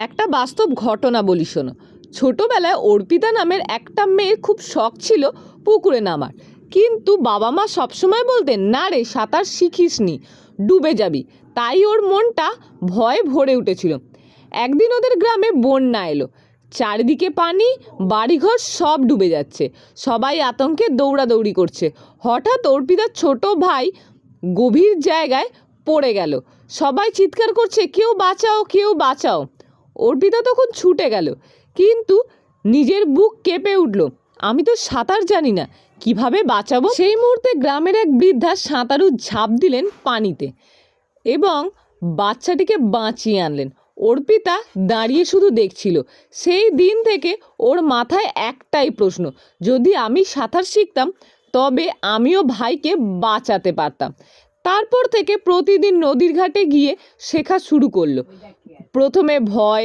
একটা বাস্তব ঘটনা বলি শোনো। ছোটোবেলায় অর্পিতা নামের একটা মেয়ের খুব শখ ছিল পুকুরে নামার। কিন্তু বাবা মা সবসময় বলতেন, না রে, সাঁতার শিখিস নি ডুবে যাবি। তাই ওর মনটা ভয়ে ভরে উঠেছিল। একদিন ওদের গ্রামে বন্যা এলো। চারিদিকে পানি, বাড়িঘর সব ডুবে যাচ্ছে। সবাই আতঙ্কে দৌড়াদৌড়ি করছে। হঠাৎ অর্পিতার ছোট ভাই গভীর জায়গায় পড়ে গেল। সবাই চিৎকার করছে, কেউ বাঁচাও কেউ বাঁচাও। অর্পিতা তখন ছুটে গেল, কিন্তু নিজের বুক কেঁপে উঠল। আমি তো সাঁতার জানি না, কীভাবে বাঁচাবো? সেই মুহূর্তে গ্রামের এক বৃদ্ধা সাঁতারু ঝাঁপ দিলেন পানিতে এবং বাচ্চাটিকে বাঁচিয়ে আনলেন। অর্পিতা দাঁড়িয়ে শুধু দেখছিল। সেই দিন থেকে ওর মাথায় একটাই প্রশ্ন, যদি আমি সাঁতার শিখতাম, তবে আমিও ভাইকে বাঁচাতে পারতাম। তারপর থেকে প্রতিদিন নদীর ঘাটে গিয়ে শেখা শুরু করল। প্রথমে ভয়,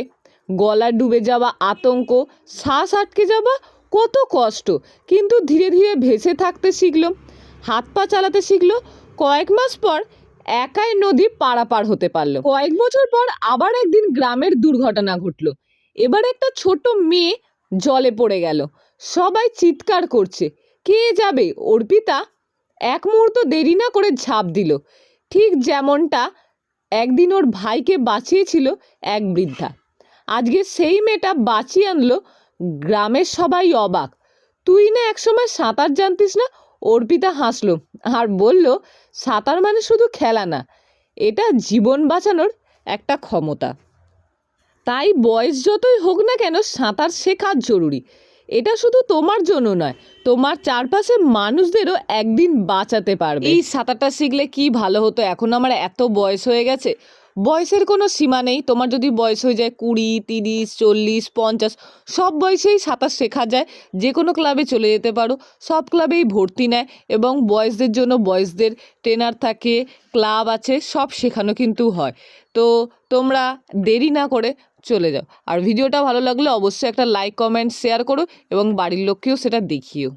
গলা ডুবে যাওয়া আতঙ্ক, শ্বাস আটকে যাওয়া কত কষ্ট, কিন্তু ধীরে ধীরে ভেসে থাকতে শিখলো, হাত পা চালাতে শিখলো, কয়েক মাস পর একাই নদী পারাপার হতে পারল। কয়েক বছর পর আবার একদিন গ্রামের দুর্ঘটনা ঘটলো। এবার একটা ছোট মেয়ে জলে পড়ে গেল। সবাই চিৎকার করছে, কে যাবে? অর্পিতা? এক মুহূর্ত দেরি না করে ঝাঁপ দিল। ঠিক যেমনটা একদিন ওর ভাইকে বাঁচিয়েছিল এক বৃদ্ধা। আজকে সেই মেয়েটা বাঁচিয়ে আনলো গ্রামের সবাই অবাক। তুই না একসময় সাঁতার জানতিস না? অর্পিতা হাসলো আর বলল, সাঁতার মানে শুধু খেলা না, এটা জীবন বাঁচানোর একটা ক্ষমতা। তাই বয়স যতই হোক না কেন সাঁতার শেখা জরুরি। এটা শুধু তোমার জন্য নয়, তোমার চারপাশে মানুষদেরও একদিন বাঁচাতে পারবে। এই সাঁতারটা শিখলে কি ভালো হতো? এখন আমার এত বয়স হয়ে গেছে। বয়সের কোনো সীমা নেই। তোমার যদি বয়স হয়ে যায় কুড়ি, তিরিশ, চল্লিশ, পঞ্চাশ, সব বয়সেই সাঁতার শেখা যায়। যে কোনো ক্লাবে চলে যেতে পারো। সব ক্লাবেই ভর্তি নেয় এবং বয়সদের জন্য বয়সদের ট্রেনার থাকে, ক্লাব আছে, সব শেখানো কিন্তু হয়। তো তোমরা দেরি না করে চলে যাও। আর ভিডিওটা ভালো লাগলে অবশ্যই একটা লাইক, কমেন্ট, শেয়ার করো এবং বাড়ির লোককেও সেটা দেখিও।